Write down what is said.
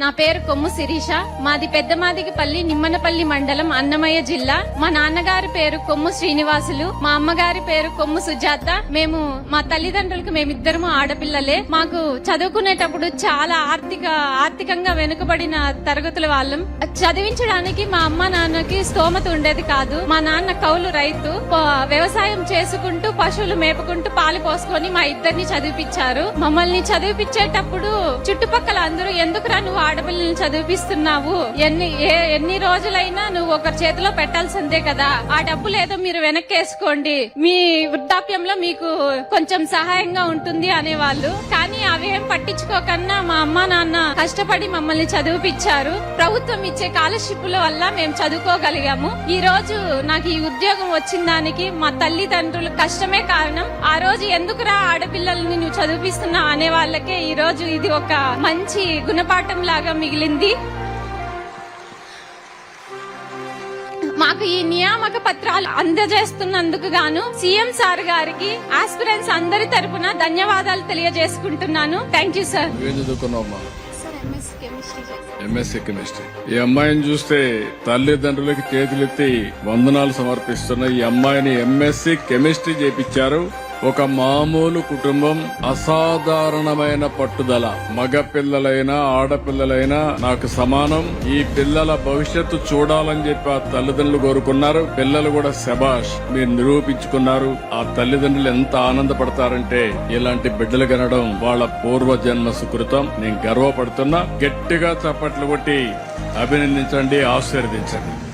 నా పేరు కొమ్ము శిరీష. మాది పెద్దమాదిగిపల్లి నిమ్మనపల్లి మండలం అన్నమయ్య జిల్లా. మా నాన్నగారి పేరు కొమ్ము శ్రీనివాసులు. మా అమ్మగారి పేరు కొమ్ము సుజాత. మేము మా తల్లిదండ్రులకు మేమిద్దరము ఆడపిల్లలే. మాకు చదువుకునేటప్పుడు చాలా ఆర్థిక ఆర్థికంగా వెనుకబడిన తరగతుల వాళ్ళం. చదివించడానికి మా అమ్మ నాన్నకి స్తోమత ఉండేది కాదు. మా నాన్న కౌలు రైతు. వ్యవసాయం చేసుకుంటూ పశువులు మేపుకుంటూ పాలు పోసుకొని మా ఇద్దరిని చదివిపించారు మమ్మల్ని చదివిపించేటప్పుడు చుట్టుపక్కల అందరూ ఎందుకు నువ్వు ఆడపిల్లల్ని చదివిపిస్తున్నావు? ఎన్ని ఏ- ఎన్ని రోజులైనా నువ్వు ఒకరి చేతిలో పెట్టాల్సిందే కదా. ఆ డబ్బు లేదో మీరు వెనక్కేసుకోండి. మీ వృద్ధాప్యంలో మీకు కొంచెం సహాయంగా ఉంటుంది అనేవాళ్ళు. కానీ అవేం పట్టించుకోకన్నా మా అమ్మ నాన్న కష్టపడి మమ్మల్ని చదివిపించారు ప్రభుత్వం ఇచ్చే స్కాలర్షిప్ల వల్ల మేము చదువుకోగలిగాము. ఈ రోజు నాకు ఈ ఉద్యోగం వచ్చిన దానికి మా తల్లిదండ్రులు కష్టమే కారణం. ఆ రోజు ఎందుకురా ఆడపిల్లల్ని నువ్వు చదివిపిస్తున్నావు అనే వాళ్ళకే ఈ రోజు ఇది ఒక మంచి గుణపాఠం లాగా మిగిలింది. మాకు ఈ నియామక పత్రాలు అందజేస్తున్నందుకు గాను సీఎం సార్ గారికి ఆస్పిరెంట్స్ అందరి తరపున ధన్యవాదాలు తెలియజేసుకుంటున్నాను. థ్యాంక్ యూ సార్ నువ్వేం చదువుకున్నావమ్మా sir MS chemistry MSc chemistry ఈ అమ్మాయిని చూస్తే తల్లిదండ్రులకి చేతులెత్తి వందనాలు సమర్పిస్తున్న ఈ అమ్మాయిని ఎంఎస్సీ కెమిస్ట్రీ చేపించారు. ఒక మామూలు కుటుంబం అసాధారణమైన పట్టుదల. మగ పిల్లలైనా ఆడపిల్లలైనా నాకు సమానం. ఈ పిల్లల భవిష్యత్తు చూడాలని చెప్పి ఆ తల్లిదండ్రులు కోరుకున్నారు. పిల్లలు కూడా శబాష్ మీరు నిరూపించుకున్నారు. ఆ తల్లిదండ్రులు ఎంత ఆనందపడతారంటే ఇలాంటి బిడ్డలు కనడం వాళ్ళ పూర్వ జన్మ సుకృతం. నేను గర్వపడుతున్నా. గట్టిగా చప్పట్లు కొట్టి అభినందించండి ఆశీర్వదించండి.